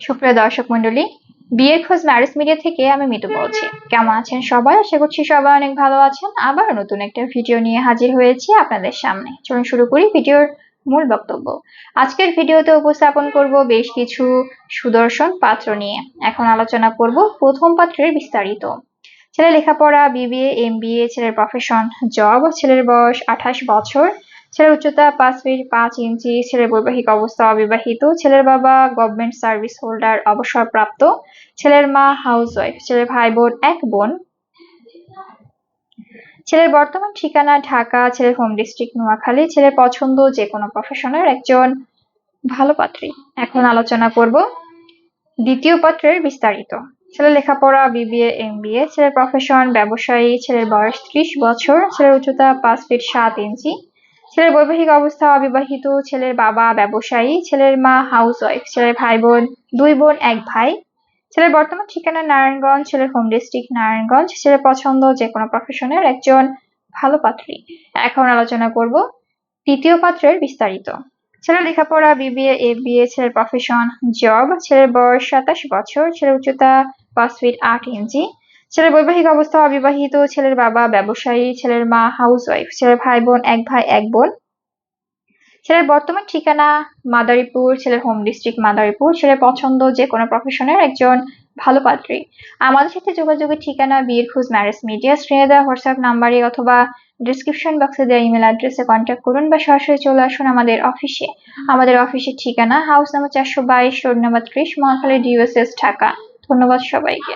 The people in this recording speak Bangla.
সুপ্রিয় দর্শক মন্ডলী বিয়ের খোঁজ ম্যারেজ মিডিয়া থেকে আমি মিতু বলছি। কেমন আছেন সবাই? আশা করছি সবাই অনেক ভালো আছেন। আবার নতুন একটা ভিডিও নিয়ে হাজির হয়েছি আপনাদের সামনে। চলুন শুরু করি ভিডিওর মূল বক্তব্য। আজকের ভিডিওতে উপস্থাপন করব বেশ কিছু সুদর্শন পাত্র নিয়ে। এখন আলোচনা করব প্রথম পাত্রের বিস্তারিত। ছেলে লেখাপড়া, বিবিএ এম ছেলের প্রফেশন জব ছেলের বয়স আঠাশ বছর। ছেলের উচ্চতা পাঁচ ফিট পাঁচ ইঞ্চি, ছেলের বৈবাহিক অবস্থা অবিবাহিত, ছেলের বাবা গভর্নমেন্ট সার্ভিস হোল্ডার অবসরপ্রাপ্ত, ছেলের মা হাউস ওয়াইফ ছেলের ভাই বোন এক বোন। ছেলের বর্তমান ঠিকানা ঢাকা, ছেলের হোম ডিস্ট্রিক্ট নোয়াখালী, ছেলের পছন্দ যে কোনো প্রফেশনের একজন ভালো পাত্রী। এখন আলোচনা করব দ্বিতীয় পাত্রের বিস্তারিত। ছেলের লেখাপড়া বিবিএ এম বিএ ছেলের প্রফেশন ব্যবসায়ী, ছেলের বয়স ত্রিশ বছর, ছেলের উচ্চতা পাঁচ ফিট সাত ইঞ্চি ছেলের বৈবাহিক অবস্থা অবিবাহিত, ছেলের বাবা ব্যবসায়ী, ছেলের মা হাউস ওয়াইফ ছেলের ভাই বোন দুই বোন, এক ভাই। ছেলের বর্তমান ঠিকানা নারায়ণগঞ্জ, ছেলের হোম ডিস্ট্রিক্ট নারায়ণগঞ্জ, ছেলের পছন্দ যে কোনো প্রফেশনের একজন ভালো পাত্রী। এখন আলোচনা করব তৃতীয় পাত্রের বিস্তারিত। ছেলের লেখাপড়া, বিবিএ এ বিএ ছেলের প্রফেশন জব ছেলের বয়স সাতাশ বছর, ছেলের উচ্চতা পাঁচ ফিট আট ইঞ্চি ছেলের বৈবাহিক অবস্থা, অবিবাহিত ছেলের বাবা, ব্যবসায়ী, ছেলের মা হাউস ওয়াইফ ছেলের ভাই বোন, এক ভাই, এক বোন। ছেলের বর্তমান ঠিকানা মাদারীপুর, ছেলের হোম ডিস্ট্রিক্ট মাদারীপুর, ছেলের পছন্দ যে কোনো প্রফেশনের একজন ভালো পাত্রী। আমাদের সাথে যোগাযোগের ঠিকানা খোঁজ ম্যারেজ মিডিয়া স্ক্রিনে দেওয়া হোয়াটসঅ্যাপ নাম্বারে অথবা ডিসক্রিপশন বক্সে দেওয়া ইমেল অ্যাড্রেসে কন্ট্যাক্ট করুন বা সরাসরি চলে আসুন আমাদের অফিসে আমাদের অফিসের ঠিকানা হাউস নাম্বার চারশো বাইশ রোড নাম্বার ত্রিশ, মহাখালী ডিউএসএস ঢাকা। ধন্যবাদ সবাইকে।